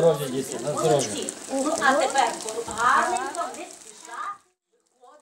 здоров'я, діти, на здоров'я. Ну, а тепер гарненько.